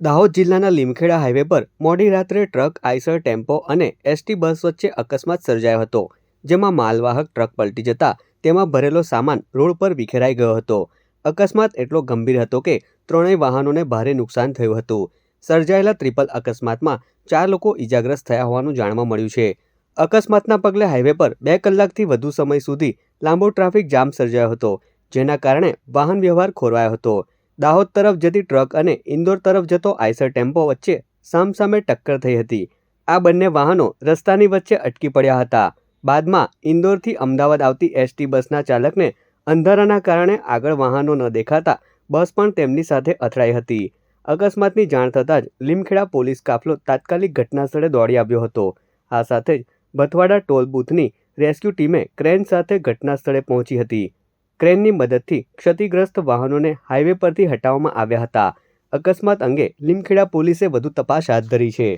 દાહોદ જિલ્લાના લીમખેડા હાઈવે પર મોડી રાત્રે ટ્રક, આઈસર, ટેમ્પો અને એસટી બસ વચ્ચે અકસ્માત સર્જાયો હતો, જેમાં માલવાહક ટ્રક પલટી જતા તેમાં ભરેલો સામાન રોડ પર વિખેરાઈ ગયો હતો. અકસ્માત એટલો ગંભીર હતો કે ત્રણેય વાહનોને ભારે નુકસાન થયું હતું. સર્જાયેલા ટ્રિપલ અકસ્માતમાં ચાર લોકો ઈજાગ્રસ્ત થયા હોવાનું જાણવા મળ્યું છે. અકસ્માતના પગલે હાઈવે પર બે કલાકથી વધુ સમય સુધી લાંબો ટ્રાફિક જામ સર્જાયો હતો, જેના કારણે વાહન વ્યવહાર ખોરવાયો હતો. દાહોદ તરફ જતી ટ્રક અને ઇન્દોર તરફ જતો આઈસર ટેમ્પો વચ્ચે સામસામે ટક્કર થઈ હતી. આ બંને વાહનો રસ્તાની વચ્ચે અટકી પડ્યા હતા. બાદમાં ઇન્દોરથી અમદાવાદ આવતી એસટી બસના ચાલકને અંધારાના કારણે આગળ વાહનો ન દેખાતા બસ પણ તેમની સાથે અથડાઈ હતી. અકસ્માતની જાણ થતાં જ લીમખેડા પોલીસ કાફલો તાત્કાલિક ઘટનાસ્થળે દોડી આવ્યો હતો. આ સાથે જ બથવાડા ટોલ બૂથની રેસ્ક્યુ ટીમે ક્રેન સાથે ઘટનાસ્થળે પહોંચી હતી. ક્રેનની મદદથી ક્ષતિગ્રસ્ત વાહનોને હાઈવે પરથી હટાવવામાં આવ્યા હતા. અકસ્માત અંગે લીમખેડા પોલીસે વધુ તપાસ હાથ ધરી છે.